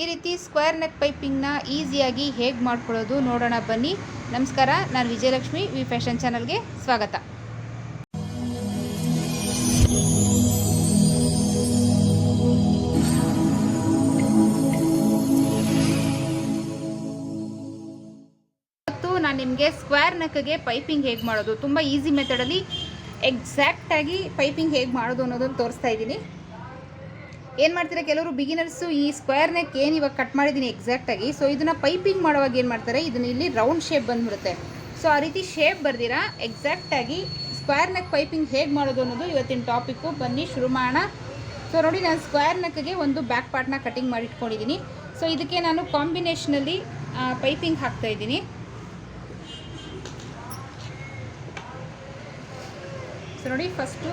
ಈ ರೀತಿ square neck ಪೈಪಿಂಗ್ನ ಈಸಿಯಾಗಿ ಹೇಗೆ ಮಾಡ್ಕೊಳ್ಳೋದು ನೋಡೋಣ ಬನ್ನಿ. ನಮಸ್ಕಾರ, ನಾನು ವಿಜಯಲಕ್ಷ್ಮಿ, ವಿ ಫ್ಯಾಷನ್ ಚಾನಲ್ಗೆ ಸ್ವಾಗತ. ನಾನು ನಿಮಗೆ ಸ್ಕ್ವೇರ್ ನೆಕ್ಗೆ ಪೈಪಿಂಗ್ ಹೇಗೆ ಮಾಡೋದು, ತುಂಬ ಈಸಿ ಮೆಥಡಲ್ಲಿ ಎಕ್ಸಾಕ್ಟಾಗಿ ಪೈಪಿಂಗ್ ಹೇಗೆ ಮಾಡೋದು ಅನ್ನೋದನ್ನು ತೋರಿಸ್ತಾ ಇದ್ದೀನಿ. ಏನು ಮಾಡ್ತಾರೆ ಕೆಲವರು ಬಿಗಿನರ್ಸು ಈ ಸ್ಕ್ವೇರ್ ನೆಕ್ ಏನು ಇವಾಗ ಕಟ್ ಮಾಡಿದ್ದೀನಿ ಎಕ್ಸಾಕ್ಟಾಗಿ ಸೊ ಇದನ್ನು ಪೈಪಿಂಗ್ ಮಾಡುವಾಗ ಏನು ಮಾಡ್ತಾರೆ? ಇದನ್ನ ಇಲ್ಲಿ ರೌಂಡ್ ಶೇಪ್ ಬಂದುಬಿಡುತ್ತೆ. ಸೊ ಆ ರೀತಿ ಶೇಪ್ ಬರ್ದಿರಾ ಎಕ್ಸಾಕ್ಟಾಗಿ ಸ್ಕ್ವೇರ್ ನೆಕ್ ಪೈಪಿಂಗ್ ಹೇಗೆ ಮಾಡೋದು ಅನ್ನೋದು ಇವತ್ತಿನ ಟಾಪಿಕ್ಕು ಬನ್ನಿ, ಶುರು ಮಾಡೋಣ. ಸೊ ನೋಡಿ ನಾನು ಸ್ಕ್ವೇರ್ ನೆಕ್ಗೆ ಒಂದು ಬ್ಯಾಕ್ ಪಾರ್ಟ್ನ ಕಟಿಂಗ್ ಮಾಡಿ ಇಟ್ಕೊಂಡಿದ್ದೀನಿ ಸೊ ಇದಕ್ಕೆ ನಾನು ಕಾಂಬಿನೇಷನಲ್ಲಿ ಪೈಪಿಂಗ್ ಹಾಕ್ತಾ ಇದ್ದೀನಿ. ಸೊ ನೋಡಿ ಫಸ್ಟು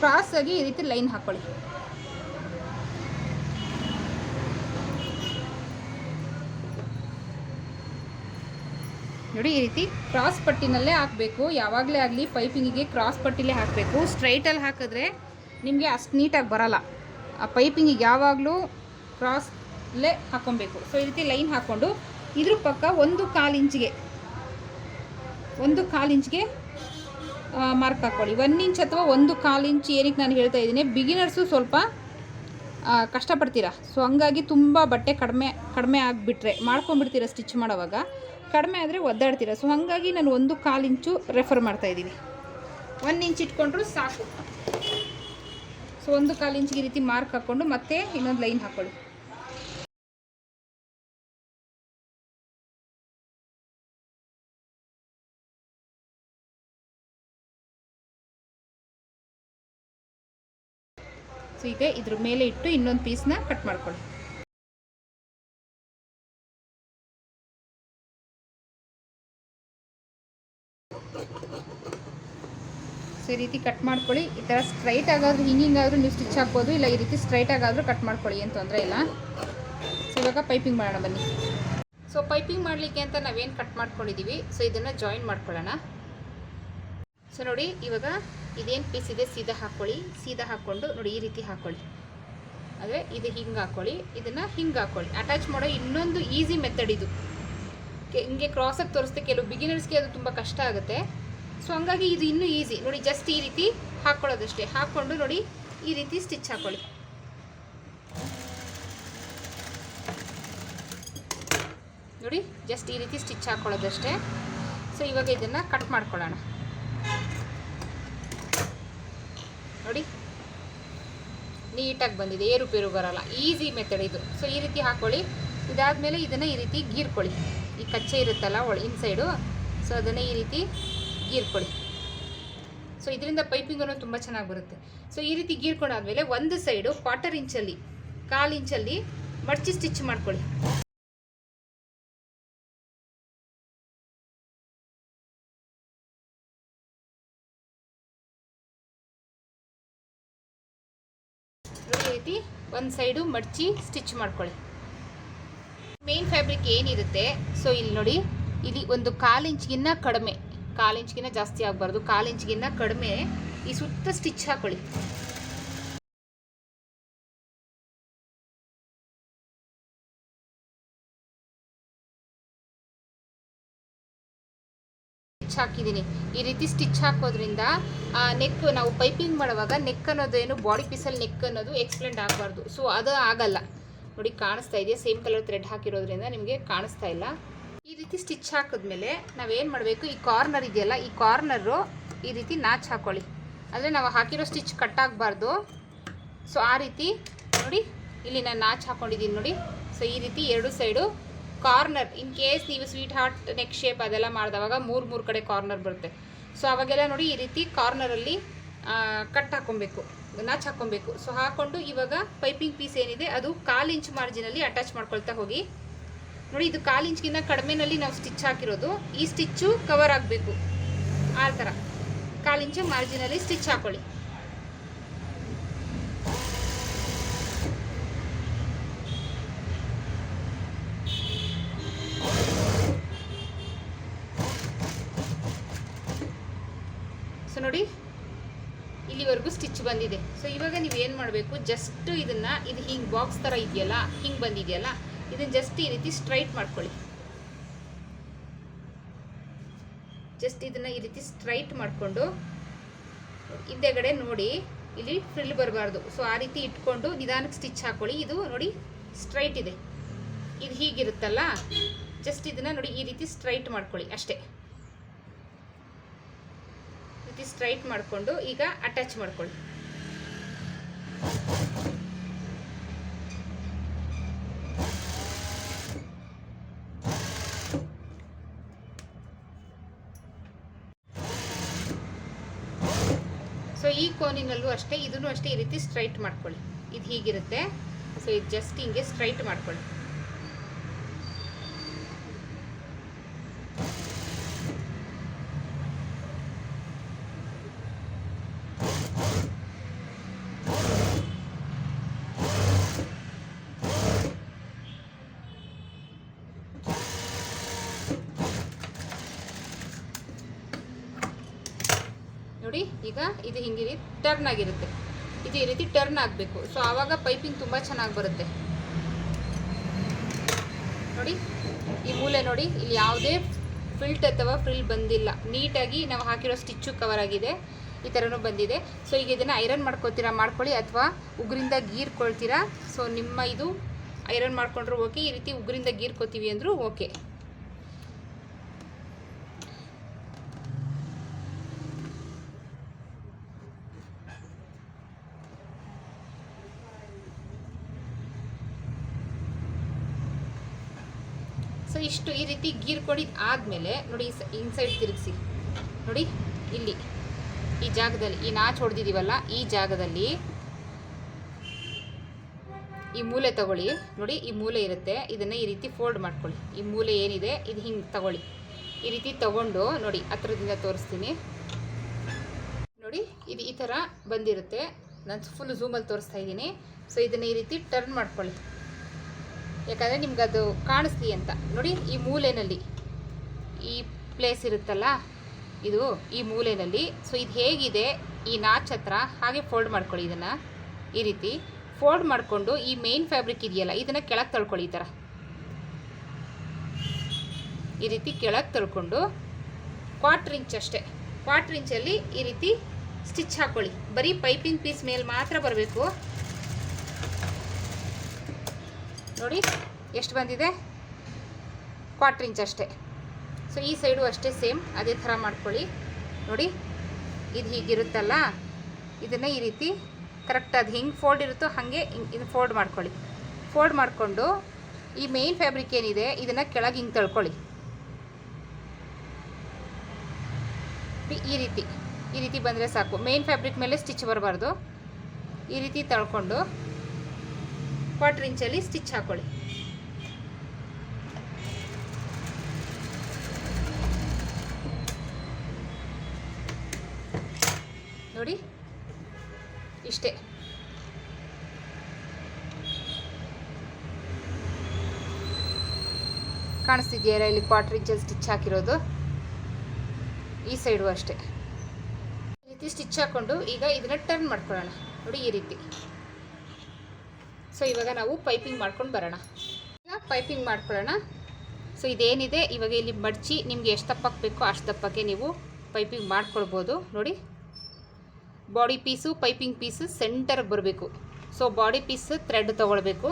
ಕ್ರಾಸ್ ಆಗಿ ಈ ರೀತಿ ಲೈನ್ ಹಾಕೊಳ್ಳಿ. ನೋಡಿ ಈ ರೀತಿ ಕ್ರಾಸ್ ಪಟ್ಟಿನಲ್ಲೇ ಹಾಕಬೇಕು. ಯಾವಾಗಲೇ ಆಗಲಿ ಪೈಪಿಂಗಿಗೆ ಕ್ರಾಸ್ ಪಟ್ಟಿಲೇ ಹಾಕಬೇಕು. ಸ್ಟ್ರೈಟಲ್ಲಿ ಹಾಕಿದ್ರೆ ನಿಮಗೆ ಅಷ್ಟು ನೀಟಾಗಿ ಬರಲ್ಲ. ಆ ಪೈಪಿಂಗಿಗೆ ಯಾವಾಗಲೂ ಕ್ರಾಸ್ಲೇ ಹಾಕ್ಕೊಬೇಕು ಸೊ ಈ ರೀತಿ ಲೈನ್ ಹಾಕ್ಕೊಂಡು ಇದ್ರ ಪಕ್ಕ ಒಂದು ಕಾಲು ಇಂಚಿಗೆ, ಒಂದು ಕಾಲು ಇಂಚ್ಗೆ ಮಾರ್ಕ್ ಹಾಕ್ಕೊಳ್ಳಿ ಒನ್ ಇಂಚ್ ಅಥವಾ ಒಂದು ಕಾಲು ಇಂಚ್ ಏನಕ್ಕೆ ನಾನು ಹೇಳ್ತಾ ಇದ್ದೀನಿ ಬಿಗಿನರ್ಸು ಸ್ವಲ್ಪ ಕಷ್ಟಪಡ್ತೀರಾ? ಸೊ ಹಂಗಾಗಿ ತುಂಬ ಬಟ್ಟೆ ಕಡಿಮೆ ಕಡಿಮೆ ಆಗಿಬಿಟ್ರೆ, ಮಾಡ್ಕೊಂಡ್ಬಿಡ್ತೀರ ಸ್ಟಿಚ್ ಮಾಡೋವಾಗ? ಕಡಿಮೆ ಆದರೆ ಒದ್ದಾಡ್ತೀರ? ಸೊ ಹಾಗಾಗಿ ನಾನು ಒಂದು ಕಾಲು ಇಂಚು ರೆಫರ್ ಮಾಡ್ತಾ ಇದ್ದೀನಿ. ಒನ್ ಇಂಚ್ ಇಟ್ಕೊಂಡ್ರು ಸಾಕು. ಸೊ ಒಂದು ಕಾಲು ಇಂಚಿಗೆ ಈ ರೀತಿ ಮಾರ್ಕ್ ಹಾಕ್ಕೊಂಡು ಮತ್ತೆ ಇನ್ನೊಂದು ಲೈನ್ ಹಾಕ್ಕೊಳ್ಳಿ ಈಗ ಇದ್ರ ಮೇಲೆ ಇಟ್ಟು ಇನ್ನೊಂದು ಪೀಸ್ನ ಕಟ್ ಮಾಡ್ಕೊಳ್ಳಿ. ಈ ರೀತಿ ಕಟ್ ಮಾಡ್ಕೊಳ್ಳಿ. ಈ ಥರ ಸ್ಟ್ರೈಟ್ ಆಗಾದ್ರೂ ಹಿಂಗಿಂಗ್ ಆದ್ರೂ ನೀವು ಸ್ಟಿಚ್ ಹಾಕ್ಬೋದು. ಇಲ್ಲ, ಈ ರೀತಿ ಸ್ಟ್ರೈಟ್ ಆಗಾದರೂ ಕಟ್ ಮಾಡ್ಕೊಳ್ಳಿ, ಏನು ತೊಂದರೆ ಇಲ್ಲ. ಸೊ ಇವಾಗ ಪೈಪಿಂಗ್ ಮಾಡೋಣ ಬನ್ನಿ. ಸೊ ಪೈಪಿಂಗ್ ಮಾಡಲಿಕ್ಕೆ ಅಂತ ನಾವೇನು ಕಟ್ ಮಾಡ್ಕೊಂಡಿದ್ದೀವಿ ಸೊ ಇದನ್ನು ಜಾಯಿನ್ ಮಾಡ್ಕೊಳ್ಳೋಣ. ಸೊ ನೋಡಿ, ಇವಾಗ ಇದೇನು ಪೀಸ್ ಇದೆ? ಸೀದಾ ಹಾಕ್ಕೊಳ್ಳಿ ಸೀದಾ ಹಾಕ್ಕೊಂಡು ನೋಡಿ, ಈ ರೀತಿ ಹಾಕ್ಕೊಳ್ಳಿ ಅಂದರೆ ಇದು ಹಿಂಗೆ ಹಾಕ್ಕೊಳ್ಳಿ ಇದನ್ನು ಹಿಂಗೆ ಹಾಕ್ಕೊಳ್ಳಿ ಅಟ್ಯಾಚ್ ಮಾಡೋ ಇನ್ನೊಂದು ಈಸಿ ಮೆಥಡ್ ಇದು. ಹಿಂಗೆ ಕ್ರಾಸಾಗಿ ತೋರಿಸ್ತೆ ಕೆಲವು ಬಿಗಿನರ್ಸ್ಗೆ ಅದು ತುಂಬ ಕಷ್ಟ ಆಗುತ್ತೆ. ಸೊ ಹಂಗಾಗಿ ಇದು ಇನ್ನೂ ಈಸಿ ನೋಡಿ ಜಸ್ಟ್ ಈ ರೀತಿ ಹಾಕ್ಕೊಳ್ಳೋದಷ್ಟೇ ಹಾಕ್ಕೊಂಡು ನೋಡಿ, ಈ ರೀತಿ ಸ್ಟಿಚ್ ಹಾಕ್ಕೊಳ್ಳಿ ನೋಡಿ ಜಸ್ಟ್ ಈ ರೀತಿ ಸ್ಟಿಚ್ ಹಾಕ್ಕೊಳ್ಳೋದಷ್ಟೇ ಸೊ ಇವಾಗ ಇದನ್ನು ಕಟ್ ಮಾಡ್ಕೊಳ್ಳೋಣ ನೋಡಿ ನೀಟಾಗಿ ಬಂದಿದೆ, ಏರುಪೇರು ಬರಲ್ಲ ಈಸಿ ಮೆಥಡ್ ಇದು. ಸೊ ಈ ರೀತಿ ಹಾಕ್ಕೊಳ್ಳಿ ಇದಾದಮೇಲೆ ಇದನ್ನು ಈ ರೀತಿ ಗೀರ್ಕೊಳ್ಳಿ. ಈ ಕಚ್ಚೆ ಇರುತ್ತಲ್ಲ, ಒಳ ಇನ್ಸೈಡು ಸೊ ಅದನ್ನು ಈ ರೀತಿ ಗೀರ್ಕೊಳ್ಳಿ. ಸೊ ಇದರಿಂದ ಪೈಪಿಂಗ್ ಅನ್ನೋದು ತುಂಬ ಚೆನ್ನಾಗಿ ಬರುತ್ತೆ. ಸೊ ಈ ರೀತಿ ಗೀರ್ಕೊಂಡಾದ್ಮೇಲೆ ಒಂದು ಸೈಡು ಕ್ವಾರ್ಟರ್ ಇಂಚಲ್ಲಿ ಕಾಲು ಇಂಚಲ್ಲಿ ಮಡಚಿ ಸ್ಟಿಚ್ ಮಾಡ್ಕೊಳ್ಳಿ. ರೀತಿ ಒಂದು ಸೈಡು ಮಡಚಿ ಸ್ಟಿಚ್ ಮಾಡ್ಕೊಳ್ಳಿ. ಮೇನ್ ಫ್ಯಾಬ್ರಿಕ್ ಏನಿರುತ್ತೆ ಸೊ ಇಲ್ಲಿ ನೋಡಿ, ಇಲ್ಲಿ ಒಂದು ಕಾಲು ಇಂಚ್ಗಿನ್ನ ಕಡಿಮೆ, ಕಾಲು ಇಂಚ್ಗಿನ್ನ ಜಾಸ್ತಿ ಆಗಬಾರ್ದು, ಕಾಲು ಇಂಚ್ಗಿನ್ನ ಕಡಿಮೆ ಈ ಸುತ್ತ ಸ್ಟಿಚ್ ಹಾಕೊಳ್ಳಿ. ಸ್ಟಿಚ್ ಹಾಕಿದ್ದೀನಿ. ಈ ರೀತಿ ಸ್ಟಿಚ್ ಹಾಕೋದ್ರಿಂದ ನೆಕ್ ನಾವು ಪೈಪಿಂಗ್ ಮಾಡುವಾಗ ನೆಕ್ ಅನ್ನೋದೇನು ಬಾಡಿ ಪೀಸಲ್ಲಿ ನೆಕ್ ಅನ್ನೋದು ಎಕ್ಸ್ಪ್ಲೆಂಡ್ ಆಗಬಾರ್ದು. ಸೊ, ಅದು ಆಗಲ್ಲ. ನೋಡಿ, ಕಾಣಿಸ್ತಾ ಇದೆಯಾ ಸೇಮ್ ಕಲರ್ ಥ್ರೆಡ್ ಹಾಕಿರೋದ್ರಿಂದ ನಿಮಗೆ ಕಾಣಿಸ್ತಾ ಇಲ್ಲ. ಈ ರೀತಿ ಸ್ಟಿಚ್ ಹಾಕಿದ್ಮೇಲೆ ನಾವೇನು ಮಾಡಬೇಕು? ಈ ಕಾರ್ನರ್ ಇದೆಯಲ್ಲ, ಈ ಕಾರ್ನರು ಈ ರೀತಿ ನಾಚ್ ಹಾಕೊಳ್ಳಿ. ಅಂದರೆ ನಾವು ಹಾಕಿರೋ ಸ್ಟಿಚ್ ಕಟ್ ಆಗಬಾರ್ದು. ಸೊ, ಆ ರೀತಿ ನೋಡಿ ಇಲ್ಲಿ ನಾನು ನಾಚ್ ಹಾಕ್ಕೊಂಡಿದ್ದೀನಿ ನೋಡಿ. ಸೊ, ಈ ರೀತಿ ಎರಡು ಸೈಡು ಕಾರ್ನರ್ ಇನ್ ಕೇಸ್ ನೀವು ಸ್ವೀಟ್ ಹಾರ್ಟ್ ನೆಕ್ ಶೇಪ್ ಅದೆಲ್ಲ ಮಾಡಿದವಾಗ ಮೂರು ಮೂರು ಕಡೆ ಕಾರ್ನರ್ ಬರುತ್ತೆ. ಸೊ ಅವಾಗೆಲ್ಲ ನೋಡಿ ಈ ರೀತಿ ಕಾರ್ನರಲ್ಲಿ ಕಟ್ ಹಾಕ್ಕೊಬೇಕು ನಾಚ್ ಹಾಕ್ಕೊಬೇಕು ಸೊ ಹಾಕ್ಕೊಂಡು ಇವಾಗ ಪೈಪಿಂಗ್ ಪೀಸ್ ಏನಿದೆ, ಅದು ಕಾಲು ಇಂಚ್ ಮಾರ್ಜಿನಲ್ಲಿ ಅಟ್ಯಾಚ್ ಮಾಡ್ಕೊಳ್ತಾ ಹೋಗಿ. ನೋಡಿ, ಇದು ಕಾಲು ಇಂಚ್ಗಿಂತ ಕಡಿಮೆನಲ್ಲಿ ನಾವು ಸ್ಟಿಚ್ ಹಾಕಿರೋದು. ಈ ಸ್ಟಿಚ್ಚು ಕವರ್ ಆಗಬೇಕು. ಆ ಥರ. ಕಾಲು ಇಂಚು ಮಾರ್ಜಿನಲ್ಲಿ ಸ್ಟಿಚ್ ಹಾಕೊಳ್ಳಿ. ಇಲ್ಲಿವರೆಗೂ ಸ್ಟಿಚ್ ಬಂದಿದೆ. ಸೊ ಇವಾಗ ನೀವು ಏನು ಮಾಡಬೇಕು? ಜಸ್ಟ್ ಇದನ್ನು, ಇದು ಹಿಂಗೆ ಬಾಕ್ಸ್ ಥರ ಇದೆಯಲ್ಲ, ಹಿಂಗೆ ಬಂದಿದೆಯಲ್ಲ, ಇದನ್ನು ಜಸ್ಟ್ ಈ ರೀತಿ ಸ್ಟ್ರೈಟ್ ಮಾಡ್ಕೊಳ್ಳಿ. ಜಸ್ಟ್ ಇದನ್ನು ಈ ರೀತಿ ಸ್ಟ್ರೈಟ್ ಮಾಡಿಕೊಂಡು, ಹಿಂದೆಗಡೆ ನೋಡಿ, ಇಲ್ಲಿ ಫ್ರಿಲ್ ಬರಬಾರ್ದು. ಸೊ ಆ ರೀತಿ ಇಟ್ಕೊಂಡು ನಿಧಾನಕ್ಕೆ ಸ್ಟಿಚ್ ಹಾಕೊಳ್ಳಿ. ಇದು ನೋಡಿ ಸ್ಟ್ರೈಟ್ ಇದೆ. ಇದು ಹೀಗಿರುತ್ತಲ್ಲ? ಜಸ್ಟ್ ಇದನ್ನು ನೋಡಿ ಈ ರೀತಿ ಸ್ಟ್ರೈಟ್ ಮಾಡ್ಕೊಳ್ಳಿ. ಅಷ್ಟೇ. ರೀತಿ ಸ್ಟ್ರೈಟ್ ಮಾಡಿಕೊಂಡು ಈಗ ಅಟ್ಯಾಚ್ ಮಾಡ್ಕೊಳ್ಳಿ. ಸೊ ಈ ಕೋನಿನಲ್ಲೂ ಅಷ್ಟೇ, ಇದನ್ನು ಅಷ್ಟೇ ಈ ರೀತಿ ಸ್ಟ್ರೈಟ್ ಮಾಡ್ಕೊಳ್ಳಿ. ಇದು ಹೀಗಿರುತ್ತೆ. ಸೊ ಇದು ಜಸ್ಟ್ ಹಿಂಗೆ ಸ್ಟ್ರೈಟ್ ಮಾಡ್ಕೊಳ್ಳಿ. ನೋಡಿ, ಈಗ ಇದು ಹಿಂಗೆ ಟರ್ನ್ ಆಗಿರುತ್ತೆ. ಇದು ಈ ರೀತಿ ಟರ್ನ್ ಆಗಬೇಕು. ಸೊ ಆವಾಗ ಪೈಪಿಂಗ್ ತುಂಬ ಚೆನ್ನಾಗಿ ಬರುತ್ತೆ. ನೋಡಿ, ಈ ಮೂಲೆ ನೋಡಿ, ಇಲ್ಲಿ ಯಾವುದೇ ಫಿಲ್ಟ್ ಅಥವಾ ಫ್ರಿಲ್ ಬಂದಿಲ್ಲ. ನೀಟಾಗಿ ನಾವು ಹಾಕಿರೋ ಸ್ಟಿಚ್ಚು ಕವರ್ ಆಗಿದೆ. ಈ ಥರನೂ ಬಂದಿದೆ. ಸೊ ಈಗ ಇದನ್ನು ಐರನ್ ಮಾಡ್ಕೊತೀರಾ, ಮಾಡ್ಕೊಳ್ಳಿ, ಅಥವಾ ಉಗುರಿಂದ ಗೀರ್ಕೊಳ್ತೀರಾ? ಸೊ ನಿಮ್ಮ ಇದು ಐರನ್ ಮಾಡ್ಕೊಂಡ್ರು ಓಕೆ ಈ ರೀತಿ ಉಗುರಿಂದ ಗೀರ್ಕೋತೀವಿ ಅಂದರೂ ಓಕೆ ಸೊ ಇಷ್ಟು ಈ ರೀತಿ ಗೀರ್ ಕೊಡಿದ ಆದಮೇಲೆ ನೋಡಿ ಇನ್ಸೈಡ್ ತಿರುಗಿಸಿ. ನೋಡಿ, ಇಲ್ಲಿ. ಈ ಜಾಗದಲ್ಲಿ, ಈ ನಾಚ್ ಹೊಡೆದಿದ್ದೀವಲ್ಲ ಈ ಜಾಗದಲ್ಲಿ ಈ ಮೂಲೆ ತಗೊಳ್ಳಿ. ನೋಡಿ, ಈ ಮೂಲೆ ಇರುತ್ತೆ. ಇದನ್ನು ಈ ರೀತಿ ಫೋಲ್ಡ್ ಮಾಡ್ಕೊಳ್ಳಿ. ಈ ಮೂಲೆ ಏನಿದೆ, ಇದು ಹಿಂಗೆ ತಗೊಳ್ಳಿ. ಈ ರೀತಿ ತಗೊಂಡು, ನೋಡಿ, ಹತ್ರದಿಂದ ತೋರಿಸ್ತೀನಿ. ನೋಡಿ, ಇದು ಈ ಥರ ಬಂದಿರುತ್ತೆ. ನಾನು ಫುಲ್ ಝೂಮಲ್ಲಿ ತೋರಿಸ್ತಾ ಇದ್ದೀನಿ. ಸೊ ಇದನ್ನು ಈ ರೀತಿ ಟರ್ನ್ ಮಾಡ್ಕೊಳ್ಳಿ. ಯಾಕಂದರೆ ನಿಮ್ಗೆ ಅದು ಕಾಣಿಸ್ಲಿ ಅಂತ. ನೋಡಿ, ಈ ಮೂಲೆಯಲ್ಲಿ ಈ ಪ್ಲೇಸ್ ಇರುತ್ತಲ್ಲ, ಇದು ಈ ಮೂಲೆಯಲ್ಲಿ ಸೊ ಇದು ಹೇಗಿದೆ? ಈ ನಾಚ್ ಹತ್ರ ಹಾಗೆ ಫೋಲ್ಡ್ ಮಾಡ್ಕೊಳ್ಳಿ ಇದನ್ನು. ಈ ರೀತಿ ಫೋಲ್ಡ್ ಮಾಡಿಕೊಂಡು ಈ ಮೇನ್ ಫ್ಯಾಬ್ರಿಕ್ ಇದೆಯಲ್ಲ, ಇದನ್ನು ಕೆಳಗೆ ತಳ್ಕೊಳ್ಳಿ ಈ ಥರ ಈ ರೀತಿ ಕೆಳಗೆ ತಳ್ಕೊಂಡು ಕ್ವಾಟ್ರ್ ಇಂಚ್ ಅಷ್ಟೇ. ಕ್ವಾಟ್ರ್ ಇಂಚಲ್ಲಿ ಈ ರೀತಿ ಸ್ಟಿಚ್ ಹಾಕ್ಕೊಳ್ಳಿ ಬರೀ ಪೈಪಿಂಗ್ ಪೀಸ್ ಮೇಲೆ ಮಾತ್ರ ಬರಬೇಕು. ನೋಡಿ, ಎಷ್ಟು ಬಂದಿದೆ? ಕ್ವಾಟ್ರ್ ಇಂಚ್ ಅಷ್ಟೇ. ಸೊ ಈ ಸೈಡು ಅಷ್ಟೇ ಸೇಮ್ ಅದೇ ಥರ ಮಾಡ್ಕೊಳ್ಳಿ. ನೋಡಿ, ಇದು ಹೀಗಿರುತ್ತಲ್ಲ? ಇದನ್ನು ಈ ರೀತಿ ಕರೆಕ್ಟ್ ಅದು ಹಿಂಗೆ ಫೋಲ್ಡ್ ಇರುತ್ತೋ ಹಾಗೆ ಇದು ಫೋಲ್ಡ್ ಮಾಡ್ಕೊಳ್ಳಿ. ಫೋಲ್ಡ್ ಮಾಡಿಕೊಂಡು ಈ ಮೇನ್ ಫ್ಯಾಬ್ರಿಕ್ ಏನಿದೆ, ಇದನ್ನು ಕೆಳಗೆ ಹಿಂಗೆ ತಳ್ಕೊಳ್ಳಿ. ಈ- ರೀತಿ, ಈ ರೀತಿ ಬಂದರೆ ಸಾಕು. ಮೇನ್ ಫ್ಯಾಬ್ರಿಕ್ ಮೇಲೆ ಸ್ಟಿಚ್ ಬರಬಾರ್ದು. ಈ ರೀತಿ ತಳ್ಕೊಂಡು ಕ್ವಾರ್ಟರ್ ಇಂಚಲ್ಲಿ ಸ್ಟಿಚ್ ಹಾಕೊಳ್ಳಿ. ನೋಡಿ, ಇಷ್ಟೇ. ಕಾಣಿಸ್ತಿದೆಯಲ್ಲ ಇಲ್ಲಿ ಕ್ವಾರ್ಟರ್ ಇಂಚಲ್ಲಿ ಸ್ಟಿಚ್ ಹಾಕಿರೋದು? ಈ ಸೈಡು ಅಷ್ಟೇ. ಈ ರೀತಿ ಸ್ಟಿಚ್ ಹಾಕ್ಕೊಂಡು ಈಗ ಇದನ್ನ ಟರ್ನ್ ಮಾಡ್ಕೊಳ್ಳೋಣ. ನೋಡಿ ಈ ರೀತಿ. ಸೊ ಇವಾಗ ನಾವು ಪೈಪಿಂಗ್ ಮಾಡ್ಕೊಂಡು ಬರೋಣ. ಈಗ ಪೈಪಿಂಗ್ ಮಾಡ್ಕೊಳ್ಳೋಣ. ಸೊ ಇದೇನಿದೆ? ಇವಾಗ ಇಲ್ಲಿ ಮಡಚಿ ನಿಮಗೆ ಎಷ್ಟು ದಪ್ಪಕ್ಕೆ ಬೇಕೋ ಅಷ್ಟು ದಪ್ಪಕ್ಕೆ ನೀವು ಪೈಪಿಂಗ್ ಮಾಡ್ಕೊಳ್ಬೋದು. ನೋಡಿ. ಬಾಡಿ ಪೀಸು ಪೈಪಿಂಗ್ ಪೀಸು ಸೆಂಟರ್ಗೆ ಬರಬೇಕು. ಸೊ ಬಾಡಿ ಪೀಸ್ ಥ್ರೆಡ್ ತೊಗೊಳ್ಬೇಕು.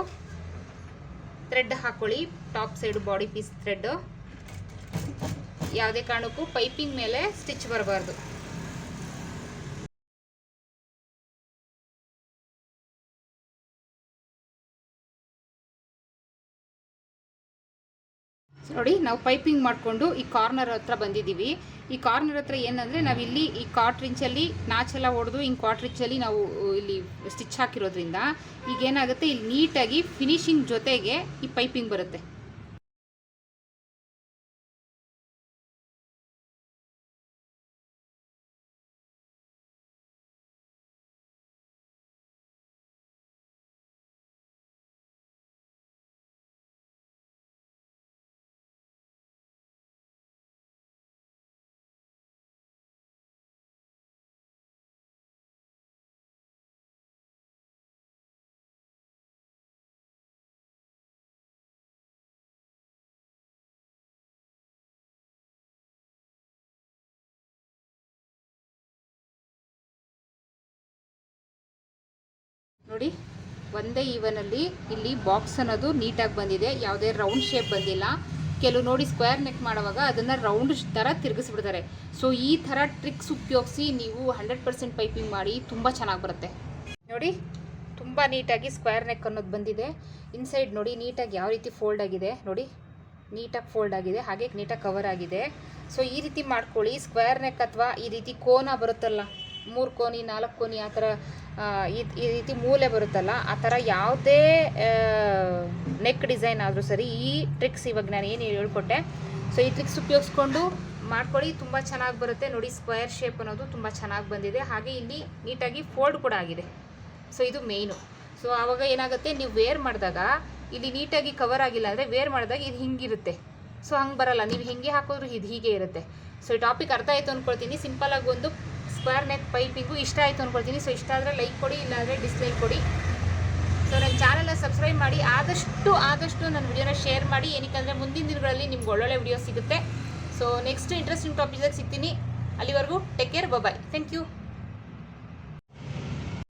ಥ್ರೆಡ್ ಹಾಕ್ಕೊಳ್ಳಿ top side body piece thread ಯಾವುದೇ ಕಾರಣಕ್ಕೂ ಪೈಪಿಂಗ್ ಮೇಲೆ ಸ್ಟಿಚ್ ಬರಬಾರ್ದು. ನೋಡಿ, ನಾವು ಪೈಪಿಂಗ್ ಮಾಡಿಕೊಂಡು ಈ ಕಾರ್ನರ್ ಹತ್ರ ಬಂದಿದ್ದೀವಿ. ಈ ಕಾರ್ನರ್ ಹತ್ರ ಏನಂದರೆ, ನಾವಿಲ್ಲಿ ಈ ಕ್ವಾರ್ಟರ್ ಇಂಚಲ್ಲಿ ನಾಚೆಲ್ಲ ಹೊಡೆದು, ಹಿಂಗೆ ಕ್ವಾರ್ಟರ್ ಇಂಚಲ್ಲಿ ನಾವು ಇಲ್ಲಿ ಸ್ಟಿಚ್ ಹಾಕಿರೋದ್ರಿಂದ ಈಗ ಏನಾಗುತ್ತೆ ಇಲ್ಲಿ ನೀಟಾಗಿ ಫಿನಿಶಿಂಗ್ ಜೊತೆಗೆ ಈ ಪೈಪಿಂಗ್ ಬರುತ್ತೆ. ನೋಡಿ, ಒಂದೇ ಈವನಲ್ಲಿ ಇಲ್ಲಿ ಬಾಕ್ಸ್ ಅನ್ನೋದು ನೀಟಾಗಿ ಬಂದಿದೆ. ಯಾವುದೇ ರೌಂಡ್ ಶೇಪ್ ಬಂದಿಲ್ಲ. ಕೆಲವು ನೋಡಿ ಸ್ಕ್ವೇರ್ ನೆಕ್ ಮಾಡುವಾಗ ಅದನ್ನು ರೌಂಡ್ ಥರ ತಿರುಗಿಸ್ಬಿಡ್ತಾರೆ. ಸೊ ಈ ಥರ ಟ್ರಿಕ್ಸ್ ಉಪಯೋಗಿಸಿ ನೀವು ಹಂಡ್ರೆಡ್ ಪರ್ಸೆಂಟ್ ಪೈಪಿಂಗ್ ಮಾಡಿ ತುಂಬ ಚೆನ್ನಾಗಿ ಬರುತ್ತೆ. ನೋಡಿ, ತುಂಬ ನೀಟಾಗಿ ಸ್ಕ್ವೇರ್ ನೆಕ್ ಅನ್ನೋದು ಬಂದಿದೆ. ಇನ್ಸೈಡ್ ನೋಡಿ ನೀಟಾಗಿ ಯಾವ ರೀತಿ ಫೋಲ್ಡ್ ಆಗಿದೆ. ನೋಡಿ ನೀಟಾಗಿ ಫೋಲ್ಡ್ ಆಗಿದೆ. ಹಾಗೆ ನೀಟಾಗಿ ಕವರ್ ಆಗಿದೆ. ಸೊ ಈ ರೀತಿ ಮಾಡ್ಕೊಳ್ಳಿ. ಸ್ಕ್ವೇರ್ ನೆಕ್ ಅಥವಾ ಈ ರೀತಿ ಕೋನ ಬರುತ್ತಲ್ಲ, ಮೂರು ಕೋನಿ, ನಾಲ್ಕು ಕೋನಿ ಆ ಥರ ಈ- ರೀತಿ ಮೂಲೆ ಬರುತ್ತಲ್ಲ, ಆ ಥರ ಯಾವುದೇ ನೆಕ್ ಡಿಸೈನ್ ಆದರೂ ಸರಿ, ಈ ಟ್ರಿಕ್ಸ್ ಇವಾಗ ನಾನು ಏನು ಹೇಳ್ಕೊಟ್ಟೆ ಸೊ ಈ ಟ್ರಿಕ್ಸ್ ಉಪಯೋಗಿಸ್ಕೊಂಡು ಮಾಡ್ಕೊಳ್ಳಿ, ತುಂಬ ಚೆನ್ನಾಗಿ ಬರುತ್ತೆ. ನೋಡಿ ಸ್ಕ್ವೇರ್ ಶೇಪ್ ಅನ್ನೋದು ತುಂಬ ಚೆನ್ನಾಗಿ ಬಂದಿದೆ. ಹಾಗೆ ಇಲ್ಲಿ ನೀಟಾಗಿ ಫೋಲ್ಡ್ ಕೂಡ ಆಗಿದೆ. ಸೊ ಇದು ಮೇಯ್ನು ಸೊ ಆವಾಗ ಏನಾಗುತ್ತೆ, ನೀವು ವೇರ್ ಮಾಡಿದಾಗ, ಇಲ್ಲಿ ನೀಟಾಗಿ ಕವರ್ ಆಗಿಲ್ಲ ಅಂದರೆ ವೇರ್ ಮಾಡಿದಾಗ ಇದು ಹಿಂಗಿರುತ್ತೆ. ಸೊ ಹಂಗೆ ಬರಲ್ಲ. ನೀವು ಹಿಂಗೆ ಹಾಕೋದ್ರೂ ಇದು ಹೀಗೆ ಇರುತ್ತೆ. ಸೊ ಈ ಟಾಪಿಕ್ ಅರ್ಥ ಆಯಿತು ಅಂದ್ಕೊಳ್ತೀನಿ ಸಿಂಪಲಾಗಿ ಒಂದು ಸ್ಕ್ವೇರ್ ನೆಕ್ ಪೈಪಿಂಗು ಇಷ್ಟ ಆಯಿತು ಅಂದ್ಕೊಳ್ತೀನಿ ಸೊ ಇಷ್ಟ ಆದರೆ ಲೈಕ್ ಕೊಡಿ, ಇಲ್ಲಾಂದರೆ ಡಿಸ್ಲೈಕ್ ಕೊಡಿ. ಸೊ ನನ್ನ ಚಾನಲ್ನ ಸಬ್ಸ್ಕ್ರೈಬ್ ಮಾಡಿ, ಆದಷ್ಟು ಆದಷ್ಟು ನನ್ನ ವಿಡಿಯೋನ ಶೇರ್ ಮಾಡಿ. ಏನಕ್ಕೆ ಮುಂದಿನ ದಿನಗಳಲ್ಲಿ ನಿಮ್ಗೆ ಒಳ್ಳೊಳ್ಳೆ ವಿಡಿಯೋ ಸಿಗುತ್ತೆ. ಸೊ ನೆಕ್ಸ್ಟ್ ಇಂಟ್ರೆಸ್ಟಿಂಗ್ ಟಾಪಿಕ್ಸಾಗಿ ಸಿಗ್ತೀನಿ. ಅಲ್ಲಿವರೆಗೂ take care bye thank you